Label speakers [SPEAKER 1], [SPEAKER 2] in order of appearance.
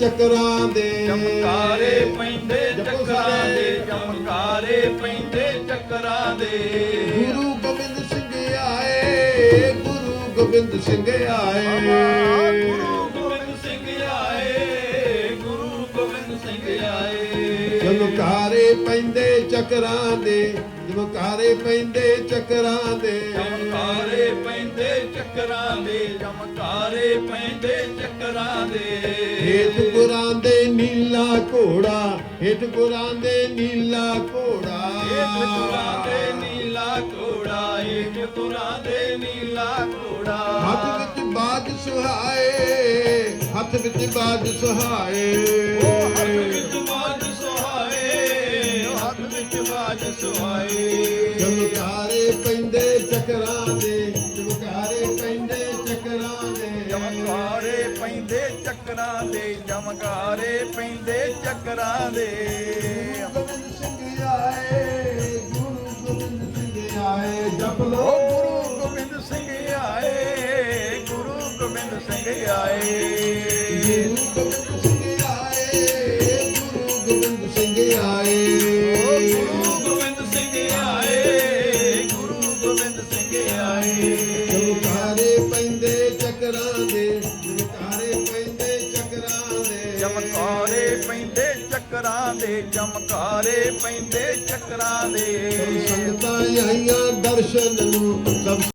[SPEAKER 1] ਚੱਕਰਾਂ ਦੇ
[SPEAKER 2] ਚਮਕਾਰੇ ਪੈਂਦੇ ਚੱਕਰਾਂ। ਦੇ ਚਮਕਾਰੇ ਪੈਂਦੇ ਚੱਕਰਾਂ ਦੇ
[SPEAKER 1] ਗੁਰੂ ਗੋਬਿੰਦ ਸਿੰਘ ਆਏ ਗੁਰੂ ਗੋਬਿੰਦ ਸਿੰਘ ਆਏ
[SPEAKER 2] ਆਏ
[SPEAKER 1] ਚਮਕਾਰੇ ਪੈਂਦੇ ਚੱਕਰਾਂ ਦੇ ਚਮਕਾਰੇ ਪੈਂਦੇ ਚੱਕਰਾਂ ਦੇ।
[SPEAKER 2] ਚਮਕਾਰੇ ਪੈਂਦੇ ਚੱਕਰਾਂ ਦੇ ਚਮਕਾਰੇ ਪੈਂਦੇ ਚੱਕਰਾਂ ਦੇ।
[SPEAKER 1] ਹੇਠ ਗੁਰਾਂ ਦੇ ਨੀਲਾ ਘੋੜਾ ਹੇਠ ਗੁਰਾਂ ਦੇ ਨੀਲਾ ਘੋੜਾ।
[SPEAKER 2] ਏਕ ਤੁਰਾਂ ਦੇ ਨੀਲਾ ਘੋੜਾ ਏਕ ਤੁਰਾਂ ਦੇ ਨੀਲਾ ਘੋੜਾ।
[SPEAKER 1] ਹੱਥ ਵਿੱਚ ਬਾਜ ਸੁਹਾਏ ਹੱਥ ਵਿੱਚ ਬਾਜ ਸੁਹਾਏ।
[SPEAKER 2] ਉਹ ਹੱਥ ਬਾਜ ਸੁਹਾਏ।
[SPEAKER 1] ਚਮਕਾਰੇ ਪੈਂਦੇ ਚੱਕਰਾਂ ਦੇ ਚਮਕਾਰੇ ਪੈਂਦੇ ਚੱਕਰਾਂ ਦੇ।
[SPEAKER 2] ਚਮਕਾਰੇ ਪੈਂਦੇ ਚੱਕਰਾਂ ਦੇ ਚਮਕਾਰੇ ਪੈਂਦੇ ਚੱਕਰਾਂ ਦੇ।
[SPEAKER 1] ਗੋਬਿੰਦ ਸਿੰਘ ਆਏ ਗੁਰੂ ਗੋਬਿੰਦ ਸਿੰਘ ਆਏ ਜਪ ਲੋ।
[SPEAKER 2] ਗੁਰੂ ਗੋਬਿੰਦ ਸਿੰਘ ਆਏ ਗੁਰੂ ਗੋਬਿੰਦ ਸਿੰਘ ਆਏ।
[SPEAKER 1] ਗੁਰੂ ਗੋਬਿੰਦ ਸਿੰਘ ਆਏ ਗੁਰੂ ਗੋਬਿੰਦ ਸਿੰਘ ਆਏ।
[SPEAKER 2] ਆਏ।
[SPEAKER 1] ਚਮਕਾਰੇ ਪੈਂਦੇ ਚੱਕਰਾਂ ਦੇ ਚਮਕਾਰੇ ਪੈਂਦੇ ਚੱਕਰਾਂ ਦੇ।
[SPEAKER 2] ਚਮਕਾਰੇ ਪੈਂਦੇ ਚੱਕਰਾਂ ਦੇ ਚਮਕਾਰੇ ਪੈਂਦੇ ਚੱਕਰਾਂ ਦੇ।
[SPEAKER 1] ਸੰਗਤਾਂ ਆਈਆਂ ਦਰਸ਼ਨ ਨੂੰ ਸਭ